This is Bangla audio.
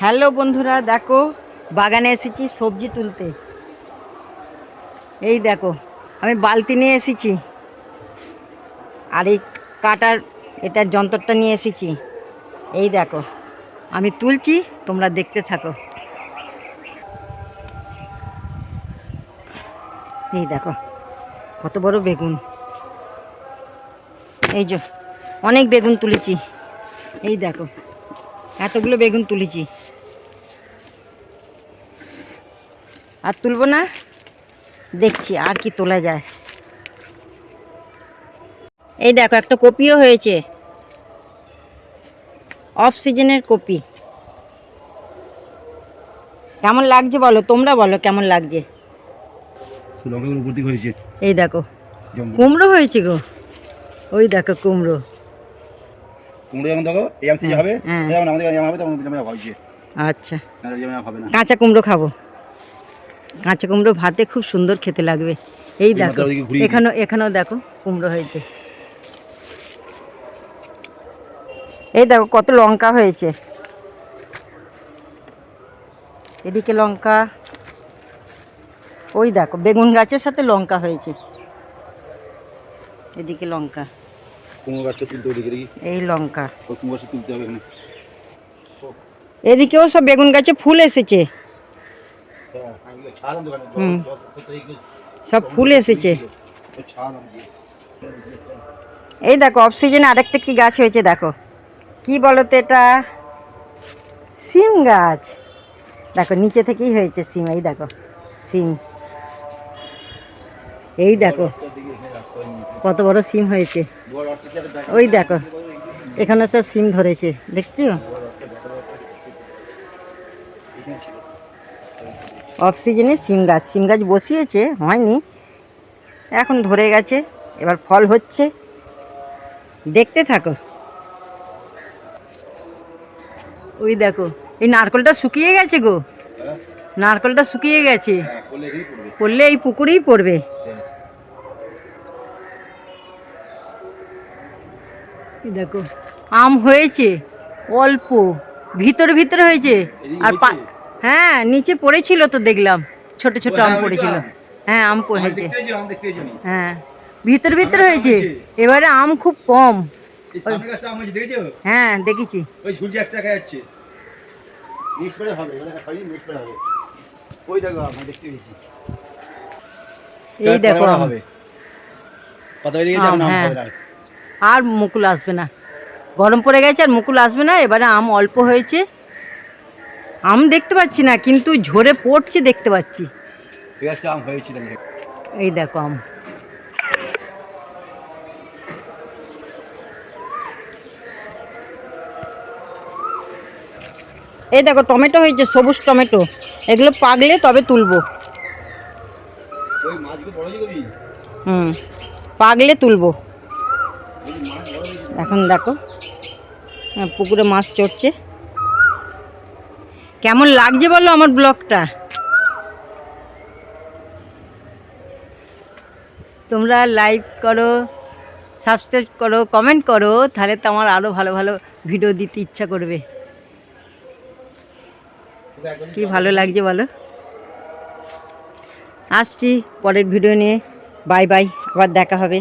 হ্যালো বন্ধুরা, দেখো, বাগানে এসেছি সবজি তুলতে। এই দেখো, আমি বালতি নিয়ে এসেছি। আর এই কাটার, এটার যন্ত্রটা নিয়ে এসেছি। এই দেখো, আমি তুলছি, তোমরা দেখতে থাকো। এই দেখো, কত বড় বেগুন। এই যে, অনেক বেগুন তুলেছি। এই দেখো এতগুলো বেগুন তুলেছি। আর তুলবো না? দেখছি আর কি তোলা যায়। এই দেখো একটা কপিও হয়েছে। অফ সিজনের কপি। কেমন লাগছে বলো? তোমরা বলো কেমন লাগছে? এই দেখো কুমড়ো হয়েছে গো। ওই দেখো কুমড়ো। কুমড়ো যখন দেখো আমসি হবে হ্যাঁ। যখন আমাদের জামা হবে তখন জামা হয়েছে আচ্ছা। জামা হবে না। কাঁচা কুমড়ো খাব। কাঁচা কুমড়ো ভাতে খুব সুন্দর খেতে লাগবে। এই দেখো এখানেও এখানেও দেখো কুমড়ো হয়েছে। এই দেখো কত লঙ্কা হয়েছে। এদিকে লঙ্কা। ওই দেখো বেগুন গাছের সাথে লঙ্কা হয়েছে। এদিকে লঙ্কা। কুমড়ো গাছটা তুলতে ওদিকে দেখি এই লঙ্কা। ওই কুমড়ো গাছটা তুলতে হবে এদিকেও সব বেগুন গাছে ফুল এসেছে। হ্যাঁ হুম। সব ফুল এসেছে। এই দেখো অফ সিজনে আরেকটা কি গাছ হয়েছে দেখো। কি বলো তো এটা? সিম গাছ। দেখো নিচে থেকেই হয়েছে সিম এই দেখো সিম। এই দেখো। কত বড় সিম হয়েছে? ওই দেখো, এখানে সব সিম ধরেছে, দেখছ? অফ সিজনে সিম গাছ সিম গাছ বসিয়েছে, হয়নি, এখন ধরে গেছে, এবার ফল হচ্ছে। দেখতে থাকো। ওই দেখো, এই নারকলটা শুকিয়ে গেছে গো। নারকলটা শুকিয়ে গেছে। পড়লে এই পুকুরেই পড়বে। দেখো। আম হয়েছে অল্প ভিতর ভিতরে হয়েছে। আর হ্যাঁ নিচে পড়েছিল তো দেখলাম ছোট ছোট আম পড়েছিল। হ্যাঁ আম পড়েছে। হ্যাঁ ভিতর ভিতরে হয়েছে। এবারে আম খুব কম? হ্যাঁ দেখেছি। ওই ঝুলছে একটা দেখা যাচ্ছে। মিক্স করে হবে এখানে হয়নি মিক্স করে হবে। ওই দেখো আম, আমি দেখতে পেয়েছি। এই দেখো। হবে। আর মুকুল আসবে না। গরম পড়ে গেছে আর মুকুল আসবে না এবারে আম অল্প হয়েছে। আম দেখতে পাচ্ছি না কিন্তু ঝরে পড়ছে দেখতে পাচ্ছি। এই দেখি। এই দেখো আম। এই দেখো টমেটো হয়েছে সবুজ টমেটো। এগুলো পাকলে তবে তুলবো। হুম পাকলে তুলবো ওই মাছ বড় হয়ে যাবে এখন দেখো পুকুরে মাছ চড়ছে। কেমন লাগছে বলো আমার ব্লগটা? তোমরা লাইক করো সাবস্ক্রাইব করো কমেন্ট করো, তাহলে তো আমার আরও ভালো ভালো ভিডিও দিতে ইচ্ছা করবে। কি ভালো লাগছে বলো? আসছি পরের ভিডিও নিয়ে। বাই বাই আবার দেখা হবে।